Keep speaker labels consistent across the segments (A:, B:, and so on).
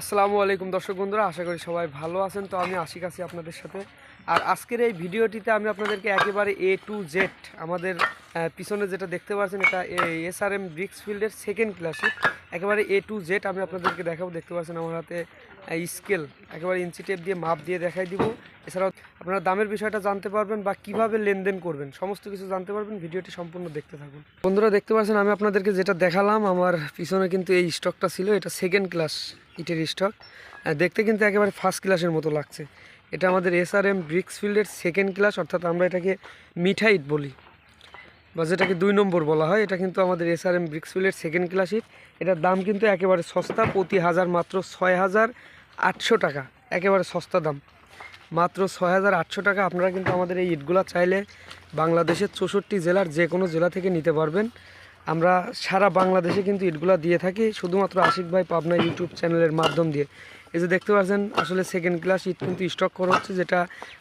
A: আসসালামু আলাইকুম দর্শক বন্ধুরা, আশা করি সবাই ভালো আছেন। তো আমি আশিক আছি আপনাদের সাথে। আর আজকের এই ভিডিওটিতে আমি আপনাদেরকে একেবারে এ টু জেড আমাদের পিছনে যেটা দেখতে পাচ্ছেন, এটা এস আর এম ব্রিক্স ফিল্ডের সেকেন্ড ক্লাসে একেবারে এ টু জেড আমি আপনাদেরকে দেখাবো। দেখতে পাচ্ছেন আমার হাতে স্কেল একেবারে ইঞ্চি দিয়ে মাপ দিয়ে দেখাই দিব। এছাড়াও আপনারা দামের বিষয়টা জানতে পারবেন বা কীভাবে লেনদেন করবেন, সমস্ত কিছু জানতে পারবেন, ভিডিওটি সম্পূর্ণ দেখতে থাকুন। বন্ধুরা, দেখতে পাচ্ছেন, আমি আপনাদেরকে যেটা দেখালাম, আমার পিছনে কিন্তু এই স্টকটা ছিল, এটা সেকেন্ড ক্লাস ইটের স্টক দেখতে কিন্তু একেবারে ফার্স্ট ক্লাসের মতো লাগছে। এটা আমাদের এস আর এম ব্রিক্স ফিল্ডের সেকেন্ড ক্লাস অর্থাৎ আমরা এটাকে মিঠা ইট বলি, বা যেটাকে দুই নম্বর বলা হয়। এটা কিন্তু আমাদের এস আর এম ব্রিক্স ফিল্ডের সেকেন্ড ক্লাস ইট। এটার দাম কিন্তু একেবারে সস্তা, প্রতি হাজার মাত্র ছয় হাজার আটশো টাকা। একেবারে সস্তা দাম। মাত্র ছয় হাজার আটশো টাকা আপনারা কিন্তু আমাদের এই ইটগুলা চাইলে বাংলাদেশের চৌষট্টি জেলার যে কোনো জেলা থেকে নিতে পারবেন। আমরা সারা বাংলাদেশে কিন্তু ইটগুলা দিয়ে থাকি, শুধুমাত্র আশিক ভাই পাবনা ইউটিউব চ্যানেলের মাধ্যম দিয়ে। এই যে দেখতে পাচ্ছেন আসলে সেকেন্ড ক্লাস ইট কিন্তু স্টক করা হচ্ছে, যেটা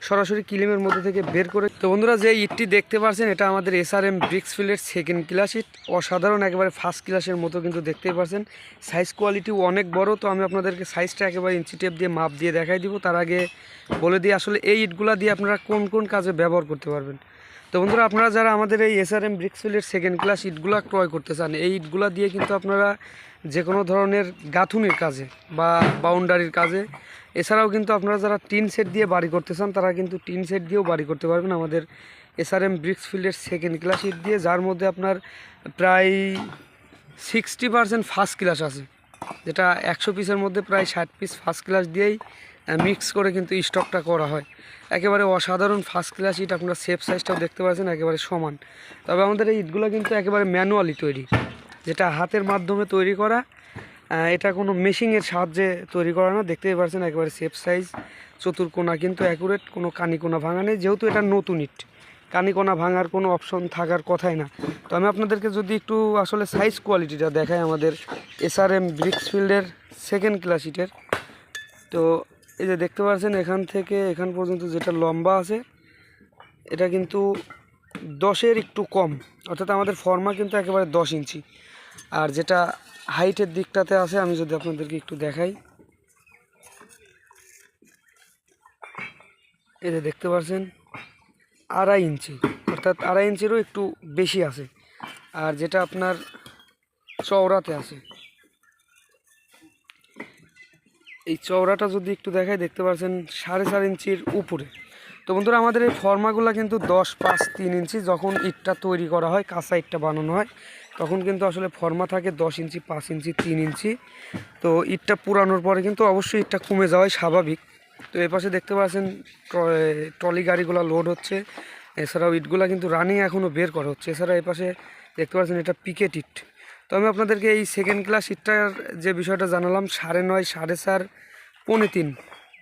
A: সরাসরি কিলিমের মধ্যে থেকে বের করে তো বন্ধুরা, যে ইটটি দেখতে পাচ্ছেন এটা আমাদের এস আর এম ব্রিক্সফিল্ডের সেকেন্ড ক্লাস ইট। অসাধারণ, একেবারে ফার্স্ট ক্লাসের মতো কিন্তু দেখতেই পাচ্ছেন সাইজ কোয়ালিটিও অনেক বড়, তো আমি আপনাদেরকে সাইজটা একেবারে ইঞ্চি টেপ দিয়ে মাপ দিয়ে দেখাই দিব। তার আগে বলে দিই, আসলে এই ইটগুলা দিয়ে আপনারা কোন কোন কাজে ব্যবহার করতে পারবেন? তো বন্ধুরা, আপনারা যারা আমাদের এই এস আর এম ব্রিক্সফিল্ডের সেকেন্ড ক্লাস ইটগুলা ক্রয় করতে চান, এই ইটগুলা দিয়ে কিন্তু আপনারা যে কোনো ধরনের গাঁথুনির কাজে বা বাউন্ডারির কাজে, এছাড়াও কিন্তু আপনারা যারা টিন সেট দিয়ে বাড়ি করতে চান, তারা কিন্তু টিন সেট দিয়েও বাড়ি করতে পারবেন আমাদের এস আর এম ব্রিক্সফিল্ডের সেকেন্ড ক্লাস ইট দিয়ে, যার মধ্যে আপনার প্রায় সিক্সটি পার্সেন্ট ফার্স্ট ক্লাস আছে, যেটা একশো পিসের মধ্যে প্রায় ষাট পিস ফার্স্ট ক্লাস দিয়েই মিক্স করে কিন্তু স্টকটা করা হয়। একেবারে অসাধারণ ফার্স্ট ক্লাস ইট আপনার সেফ সাইজটাও দেখতে পাচ্ছেন, একেবারে সমান। তবে আমাদের এই ইটগুলো কিন্তু একেবারে ম্যানুয়ালি তৈরি, যেটা হাতের মাধ্যমে তৈরি করা এটা কোনো মেশিনের সাহায্যে তৈরি করা না, দেখতেই পাচ্ছেন একেবারে সেফ সাইজ চতুর্কোনা কিন্তু অ্যাকুরেট কোনো কানিকোনা ভাঙা নেই, যেহেতু এটা নতুন ইট কানিকোনা ভাঙার কোনো অপশন থাকার কথাই না। তো আমি আপনাদেরকে যদি একটু আসলে সাইজ কোয়ালিটিটা দেখাই আমাদের এস আর এম ব্রিক্সফিল্ডের সেকেন্ড ক্লাস ইটের তো এই যে দেখতে পাচ্ছেন, এখান থেকে এখান পর্যন্ত যেটা লম্বা আছে, এটা কিন্তু দশের একটু কম। অর্থাৎ আমাদের ফর্মা কিন্তু একেবারে দশ ইঞ্চি। আর যেটা হাইটের দিকটাতে আছে, আমি যদি আপনাদেরকে একটু দেখাই। যে দেখতে পাচ্ছেন, আড়াই ইঞ্চি। অর্থাৎ আড়াই ইঞ্চিরও একটু বেশি আছে। আর যেটা আপনার চওড়াতে আছে। এই চওড়াটা যদি একটু দেখায় দেখতে পাচ্ছেন সাড়ে চার ইঞ্চির উপরে। তো বন্ধুরা, আমাদের এই ফর্মাগুলো কিন্তু দশ পাঁচ তিন ইঞ্চি, যখন ইটটা তৈরি করা হয়, কাঁচা ইটটা বানানো হয়, তখন কিন্তু আসলে ফর্মা থাকে দশ ইঞ্চি, পাঁচ ইঞ্চি, তিন ইঞ্চি। তো ইটটা পুরানোর পরে কিন্তু অবশ্যই ইটটা কমে যাওয়াই স্বাভাবিক। তো এ পাশে দেখতে পাচ্ছেন ট্রলি গাড়িগুলো লোড হচ্ছে। এছাড়াও ইটগুলো কিন্তু রানিং এখনও বের করা হচ্ছে। এছাড়া এই পাশে দেখতে পাচ্ছেন, এটা পিকেট ইট। তো আমি আপনাদেরকে এই সেকেন্ড ক্লাস ইটটার যে বিষয়টা জানালাম, সাড়ে নয়, সাড়ে চার, পৌনে তিন,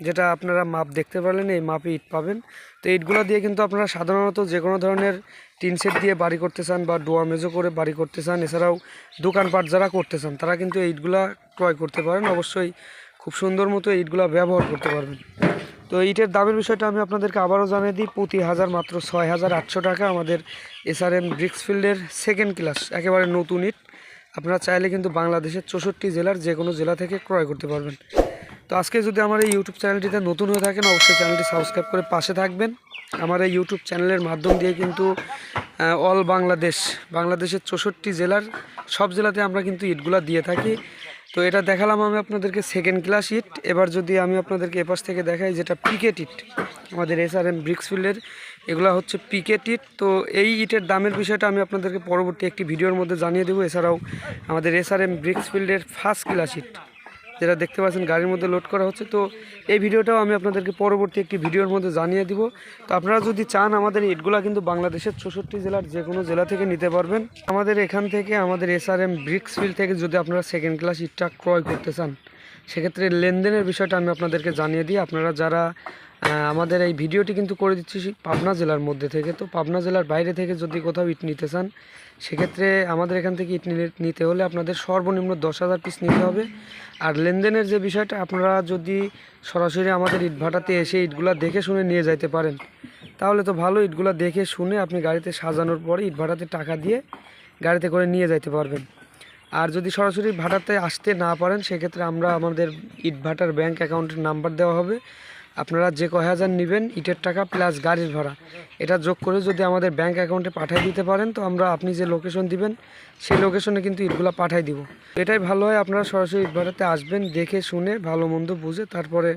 A: যেটা আপনারা মাপ দেখতে পারলেন, এই মাপে ইট পাবেন। তো ইটগুলো দিয়ে কিন্তু আপনারা সাধারণত যে কোনো ধরনের টিন সেট দিয়ে বাড়ি করতে চান বা ডোয়া মেজো করে বাড়ি করতে চান, এছাড়াও দোকানপাট যারা করতে চান, তারা কিন্তু ইটগুলা ক্রয় করতে পারেন। অবশ্যই খুব সুন্দর মতো ইটগুলা ব্যবহার করতে পারবেন। তো ইটের দামের বিষয়টা আমি আপনাদেরকে আবারও জানিয়ে দিই, প্রতি হাজার মাত্র ছয় হাজার আটশো টাকা আমাদের এসআরএম আর এম ব্রিক্সফিল্ডের সেকেন্ড ক্লাস একেবারে নতুন ইট। আপনারা চাইলে কিন্তু বাংলাদেশের চৌষট্টি জেলার যে কোনো জেলা থেকে ক্রয় করতে পারবেন। তো আজকে যদি আমার এই ইউটিউব চ্যানেলটিতে নতুন হয়ে থাকেন, অবশ্যই চ্যানেলটি সাবস্ক্রাইব করে পাশে থাকবেন। আমার এই ইউটিউব চ্যানেলের মাধ্যম দিয়ে কিন্তু অল বাংলাদেশ। বাংলাদেশের চৌষট্টি জেলার সব জেলাতে আমরা কিন্তু ইটগুলা দিয়ে থাকি। তো এটা দেখালাম আমি আপনাদেরকে সেকেন্ড ক্লাস ইট। এবার যদি আমি আপনাদেরকে এপাশ থেকে দেখাই যেটা পিকেট ইট, আমাদের এস আর এম ব্রিক্সফিল্ডের এগুলো হচ্ছে পিকেট ইট। তো এই ইটের দামের বিষয়টা আমি আপনাদেরকে পরবর্তী একটি ভিডিওর মধ্যে জানিয়ে দেবো। এছাড়াও আমাদের এস আর এম ব্রিক্সফিল্ডের ফার্স্ট ক্লাস ইট। যেটা দেখতে পাচ্ছেন গাড়ির মধ্যে লোড করা হচ্ছে, তো এই ভিডিওটাও আমি আপনাদেরকে পরবর্তী একটি ভিডিওর মধ্যে জানিয়ে দিব। তো আপনারা যদি চান আমাদের ইটগুলা কিন্তু বাংলাদেশের চৌষট্টি জেলার যে কোনো জেলা থেকে নিতে পারবেন। আমাদের এখান থেকে আমাদের এস আর এম ব্রিক্সফিল্ড থেকে যদি আপনারা সেকেন্ড ক্লাস ইটটা ক্রয় করতে চান, সেক্ষেত্রে লেনদেনের বিষয়টা আমি আপনাদেরকে জানিয়ে দিই। আপনারা যারা আমাদের এই ভিডিওটি কিন্তু করে দিচ্ছি পাবনা জেলার মধ্যে থেকে। তো পাবনা জেলার বাইরে থেকে যদি কোথাও ইট নিতে চান, সেক্ষেত্রে আমাদের এখান থেকে ইট নিতে হলে আপনাদের সর্বনিম্ন দশ হাজার পিস নিতে হবে। আর লেনদেনের যে বিষয়টা, আপনারা যদি সরাসরি আমাদের ইট ভাটাতে এসে ইটগুলা দেখে শুনে নিয়ে যাইতে পারেন, তাহলে তো ভালো, ইটগুলা দেখে শুনে আপনি গাড়িতে সাজানোর পরে ইট ভাটাতে টাকা দিয়ে গাড়িতে করে নিয়ে যাইতে পারবেন। আর যদি সরাসরি ভাটাতে আসতে না পারেন, সেক্ষেত্রে আমরা আমাদের ইট ভাটার ব্যাংক অ্যাকাউন্টের নাম্বার দেওয়া হবে। আপনারা যে কয় হাজার নেবেন ইটের টাকা প্লাস গাড়ির ভাড়া। এটা যোগ করে যদি আমাদের ব্যাংক অ্যাকাউন্টে পাঠিয়ে দিতে পারেন, তো আমরা আপনি যে লোকেশন দিবেন, সেই লোকেশনে কিন্তু ইটগুলো পাঠিয়ে দিব। এটাই ভালো হয়, আপনারা সরাসরি ইট ভাড়াতে আসবেন, দেখে শুনে, ভালো মন্দ বুঝে তারপরে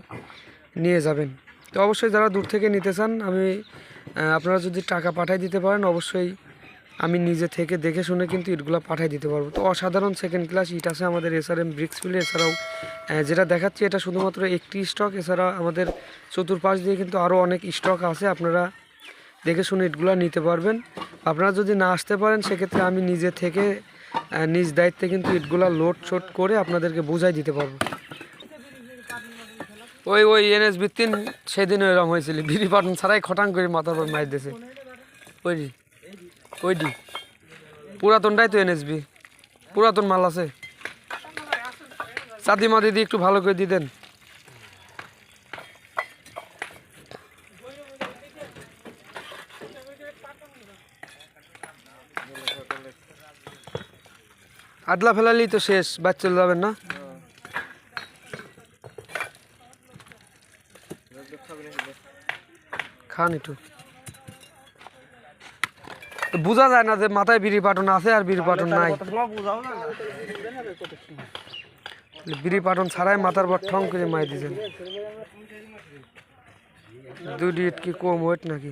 A: নিয়ে যাবেন। তো অবশ্যই যারা দূর থেকে নিতে চান, আমি আপনারা যদি টাকা পাঠিয়ে দিতে পারেন, অবশ্যই আমি নিজে থেকে দেখে শুনে কিন্তু ইটগুলো পাঠিয়ে দিতে পারব। তো অসাধারণ সেকেন্ড ক্লাস ইট আছে আমাদের এসআরএম ব্রিক্স ফিল্ডে এছাড়াও যেটা দেখাচ্ছি এটা শুধুমাত্র একটি স্টক এছাড়া আমাদের চতুর্পাশ দিয়ে কিন্তু আরও অনেক স্টক আছে, আপনারা দেখে শুনে ইটগুলো নিতে পারবেন। আপনারা যদি না আসতে পারেন, সেক্ষেত্রে আমি নিজে থেকে নিজ দায়িত্বে কিন্তু ইটগুলো লোড শোট করে আপনাদেরকে বুঝাই দিতে পারব। ওই ওই এনএস ভিত্তিন সেদিন এরকম হয়েছিল। বিড়ি পাটন ছাড়াই খটাং করে মাথার পর মার দিয়েছে। ওই রি ওই ডি পুরাতনটাই তো এনএসবি পুরাতন মাল আছে। চাঁদি মাদি দিয়ে একটু ভালো করে দিতেন। আদলা ফেলালেই তো শেষ বাদ চলে যাবেন না? খান একটু। বোঝা যায় না যে মাথায় বিড়ি পাটন আছে আর বিড়ি পাটন নাই। বিড়ি পাটন ছাড়াই মাথার পর ঠং করে মাই দিয়েছেন দুই ডিট কি কম ওয়েট নাকি?